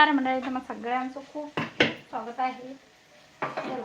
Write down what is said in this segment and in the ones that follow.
नमस्कार मंडळी तुम्हाला सगळ्यांचं खूप स्वागत आहे चला.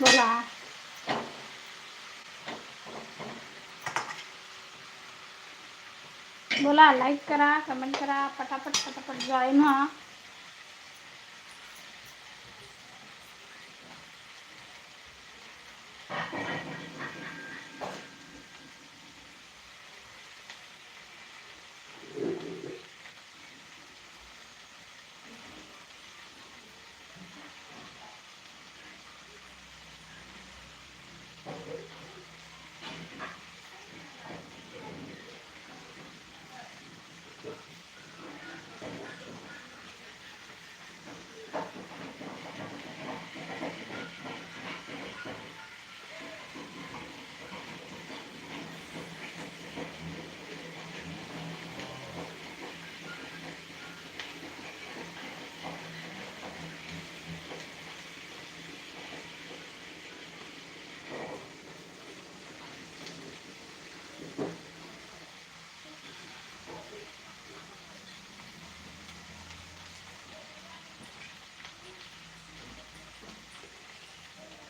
बोला. बोला लाईक करा कमेंट करा पटापट पटापट जॉईन व्हा.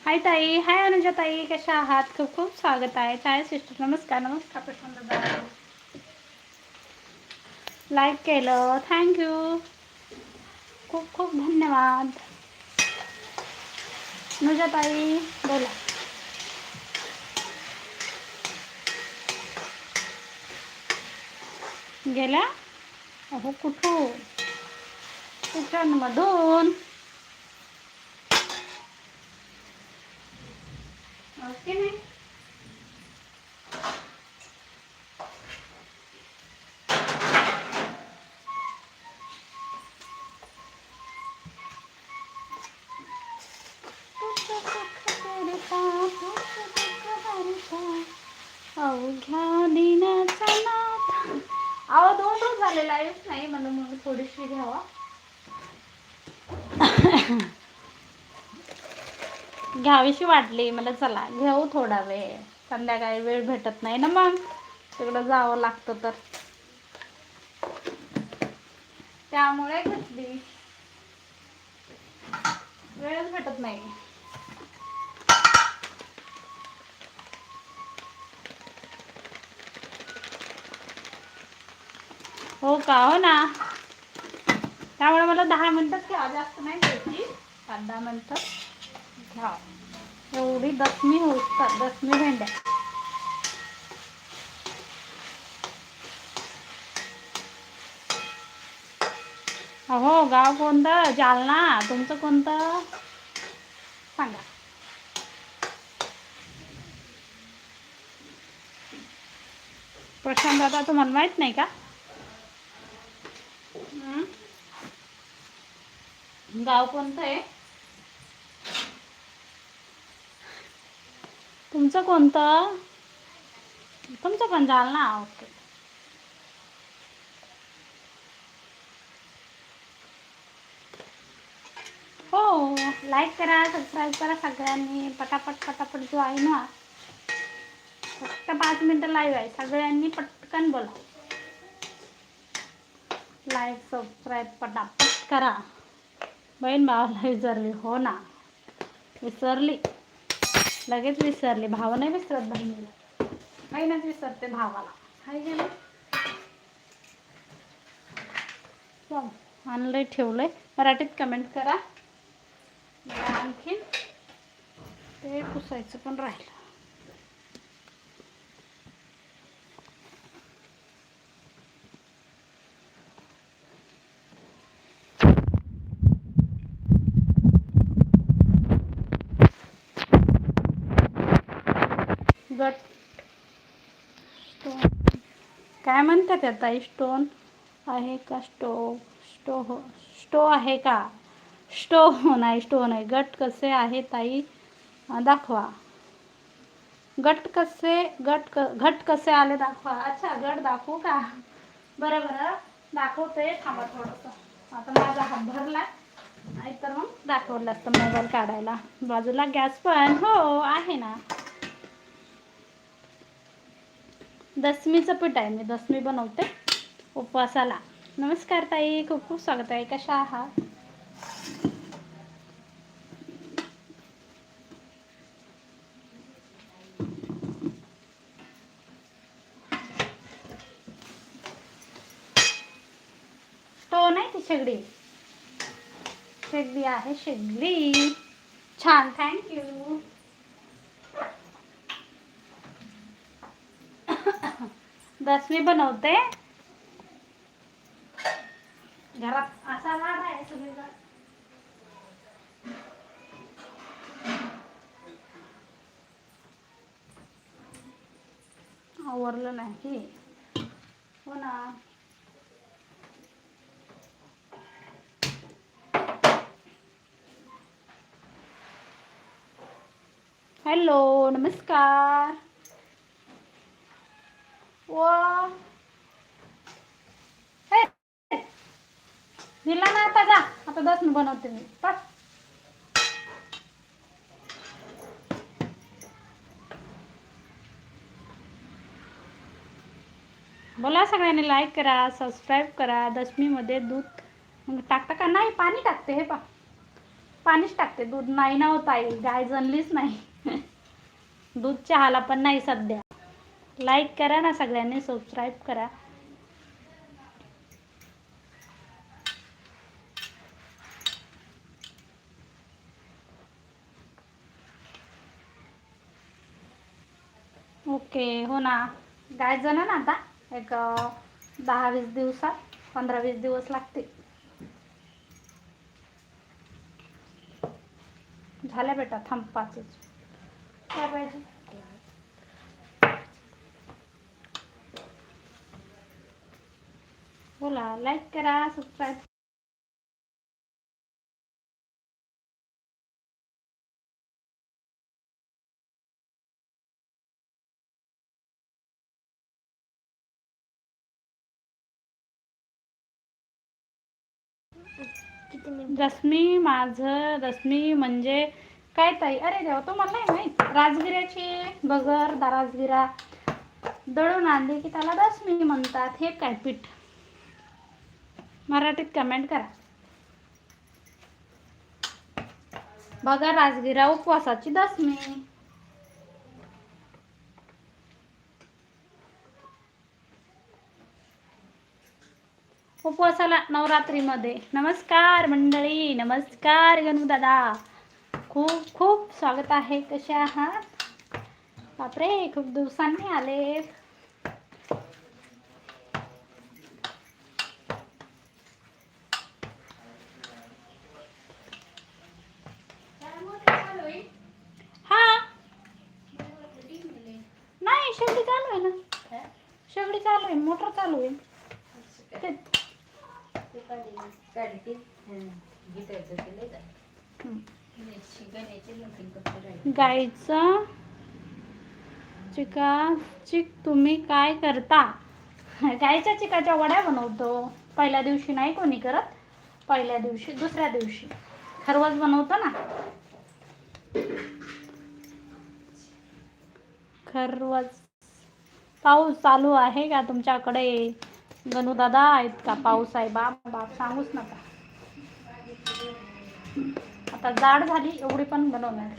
हाय ताई. हाय अनुजा ताई. कशा आहात? खूप खूप स्वागत आहे. छाया सिस्टर नमस्कार. नमस्कार प्रशांत दादा. लाईक केलं. थँक्यू खूप खूप धन्यवाद. अनुजा ताई बोला. गेल्या अहो कुठून? मधून? ओके नाही. अवघ्या दिनाचा नाथ. अहो दोन रोज झालेला लाईव्ह नाही म्हणून थोडीशी घ्यावा. घ्यावीशी वाटली. मला चला घेऊ थोडा वेळ. संध्याकाळी वेळ भेटत नाही ना मग. तिकडं जावं लागतं तर. त्यामुळे घेतली. वेळच भेटत नाही. हो का? हो ना. त्यामुळे मला दहा मिनिटच घ्या जास्त नाही घ्यायची पाच दहा मिनिटं. घ्या एवढी दसमी होतात दसमी भेंड्या. अहो गाव कोणतं? जालना. तुमचं कोणतं? सांगा. प्रशांत दादा तुम्हाला माहीत नाही का? गाव कोणतं आहे? तुमचं कोणतं? तुमचं पण जालना ओके. हो लाईक करा सबस्क्राईब करा सगळ्यांनी. पटापट पटापट जो आहे ना फक्त पाच मिनटं लाईव्ह आहे. सगळ्यांनी पटकन बोला. लाईक सबस्क्राईब पटापट करा. बहीण भावाला विसरली. हो ना? विसरली. लगेच विसरले. भाव नाही विसरत बहिणीला. बहिणच विसरते भावाला. हाय गेलं आणलंय ठेवलंय. मराठीत कमेंट करा. आणखीन ते पुसायचं पण राहिलं गट स्टोन काय म्हणतात त्या ताई स्टोन आहे का? स्टो स्टो हो स्टो आहे का? स्टो नाही स्टो नाही गट कसे आहे ताई दाखवा. गट कसे गट क घट कसे आले दाखवा. अच्छा गट दाखवू का? बरं बरं. दाखवते. थांबा थोडंसं. आता माझा हात भरला नाहीतर मग दाखवलं असतं मोबाईल काढायला. बाजूला गॅस पण. हो आहे ना. दसमीचं पीठ आहे. मी दसमी बनवते. उपवासाला. नमस्कार ताई. खूप खूप स्वागत आहे. कशा आहात? तो नाही ती शेगडी. शेगडी आहे शेगडी. छान. थँक्यू दसमी बनवते घरात असा लाड आहे सगळीकडे आवरलं नाही हो ना हॅलो नमस्कार व दिला ना आता जा. आता दसन बनवते मी. पण बोला सगळ्यांनी लाईक करा सबस्क्राईब करा दशमीमध्ये दूध. मग टाकता का? नाही पाणी टाकते हे पा. पाणीच टाकते दूध. नाही ना होत आई गाय जनलीच नाही. दूध चहाला पण नाही सध्या. लाईक करा ना सगळ्यांनी सबस्क्राईब करा. ओके हो ना. गाय जण ना आता? एक दहा वीस दिवसात पंधरा वीस दिवस लागते झाल्या बेटा थांब पाचच. काय पाहिजे? बोला लाईक करा सबस्क्राईब रश्मी माझं रश्मी म्हणजे काय ताई? अरे देवा तुम्हाला नाही माहीत? राजगिऱ्याची बगर दा राजगिरा दळून आणली की त्याला दशमी म्हणतात. हे काय पीठ? मराठीत कमेंट करा. बघा राजगिरा उपवासाची दसमी. उपवासाला नवरात्रीमध्ये नमस्कार मंडळी नमस्कार गणू दादा. खूप खूप स्वागत आहे. कसे आहात? बापरे खूप दिवसांनी आले हा नाही शेगडी चालू आहे ना शेगडी चालू आहे मोटर चालू. गाईचं चिका चिक तुम्ही काय करता? गाईच्या चिकाच्या वड्या बनवतो. पहिल्या दिवशी नाही कोणी करत पहिल्या दिवशी दुसऱ्या दिवशी. खरवस बनवतो ना. खरवस पाऊस चालू आहे का तुमच्याकडे? गणू दादा आहेत का पाऊस आहे. बाप बाप सांगूच नका. आता जाड झाली एवढी पण बनवणार.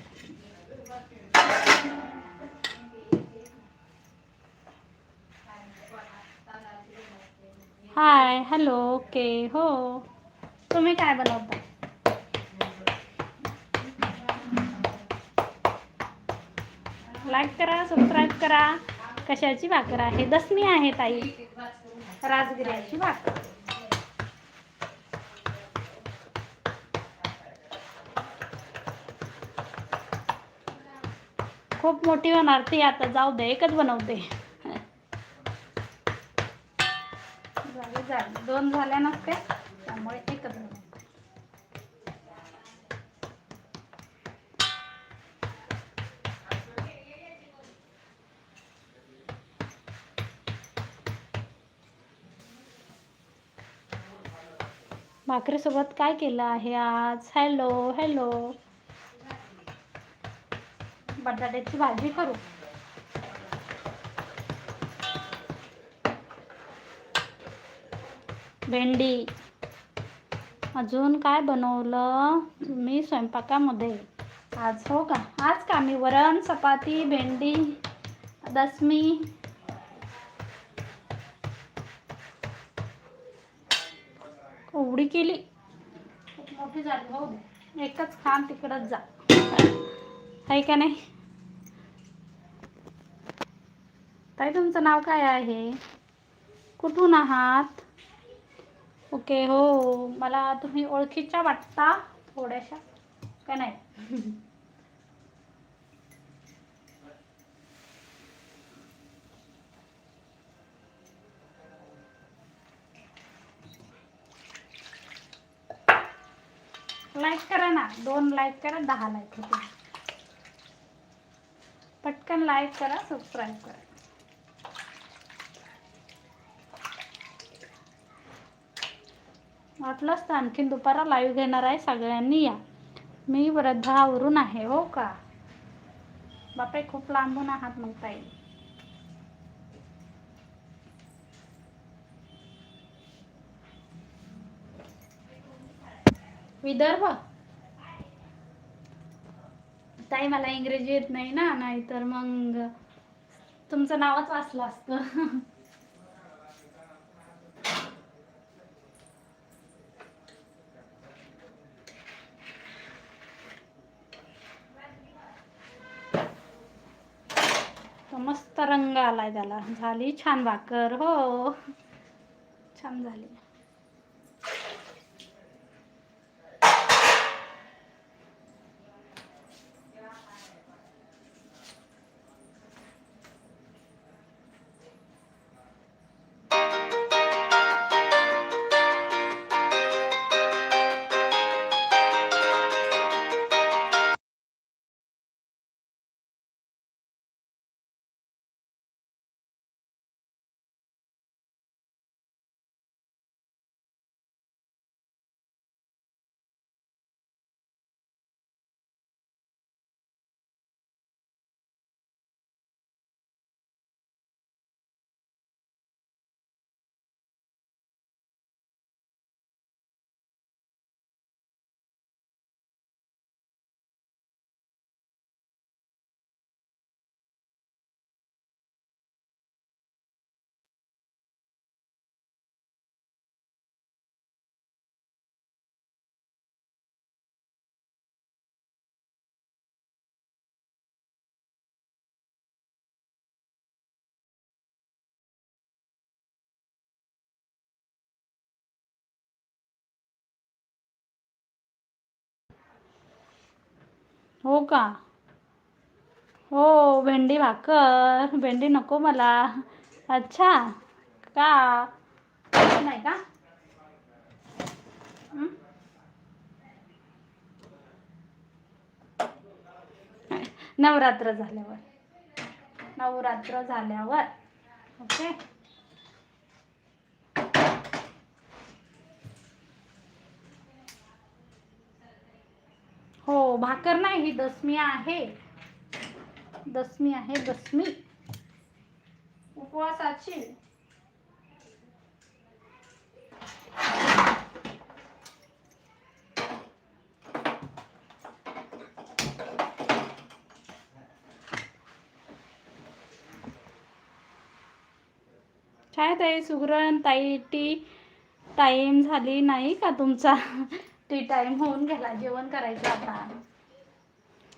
हाय हॅलो ओके हो. तुम्ही काय बनवता? लाईक करा सबस्क्राईब करा. कशाची भाकर आहे? दसमी आहे ताई. राजगिऱ्याची भाकर. खूप मोठी होणार ती आता. जाऊ दे एकच बनवते. झाले झाले दोन झाल्या नसते त्यामुळे एकच बनवते. भाकरीसोबत काय केलं आहे आज? हॅलो हॅलो बटाट्याची भाजी करू. भेंडी. अजून काय बनवलं? मी स्वयंपाकामध्ये. आज हो का? आज का? मी वरण चपाती भेंडी दसमी. एवढी केली. खूप मोठी झाली हो. एकच खान तिकडंच जा. आहे का नाही? ताई तुमचं नाव काय आहे? कुठून आहात? ओके हो मला तुम्ही ओळखीच्या वाटता थोड्याशा. का नाही? लाईक करा ना. दोन लाईक करा दहा लाईक होते पटकन लाईक करा सबस्क्राईब करा. वाटलंच तर आणखीन दुपारा लाईव्ह घेणार आहे सगळ्यांनी या. मी वर्धावरून आहे हो का? बापे खूप लांबून आहात मग ताई. विदर्भ? ताई मला इंग्रजी येत नाही ना नाहीतर मग तुमचं नावच वाचलं असतं. मस्त रंग आलाय त्याला. झाली छान भाकर हो. छान झाली. हो का? हो भेंडी भाकर. भेंडी नको मला. अच्छा. का? नाही का? नवरात्र झाल्यावर. नवरात्र झाल्यावर. ओके हो भाकर नाही ही दसमी आहे. दसमी आहे दसमी. उपवासाची. काय ताई सुगरण ताई टी टाईम झाली नाही का तुमचा? टी टाईम होऊन गेला जेवण करायचं आता.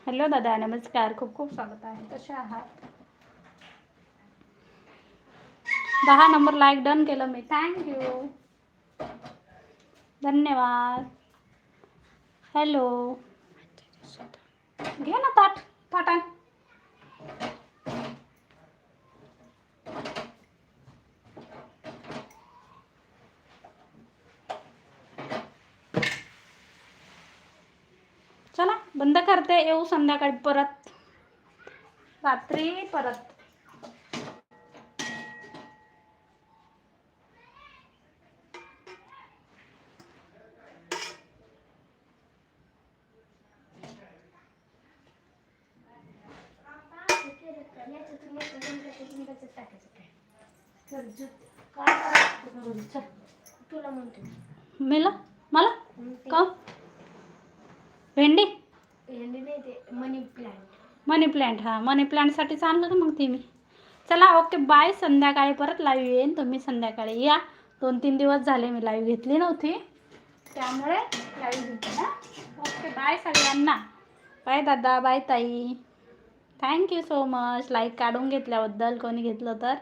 हॅलो दादा नमस्कार खूप खूप स्वागत आहे. कसे आहात? दहा नंबर लाईक डन केलं मी. थँक्यू धन्यवाद. हॅलो घे ना ताट ताटा चला बंद करते येऊ संध्याकाळी परत. रात्री परत. तुला म्हणतो मिला? मला का? भेंडी? भेंडी नाही ते मनी प्लांट. मनी प्लांट हा मनी प्लांटसाठीच आणलं ना मग ते मी चला ओके बाय संध्याकाळी परत लाईव्ह येईन. तुम्ही संध्याकाळी या. दोन तीन दिवस झाले मी लाईव्ह घेतली नव्हती. त्यामुळे लाईव्ह घेतली ना ओके बाय सगळ्यांना. बाय दादा बाय ताई. Thank you so much like काढून घेतल्याबद्दल कोणी घेतलं तर.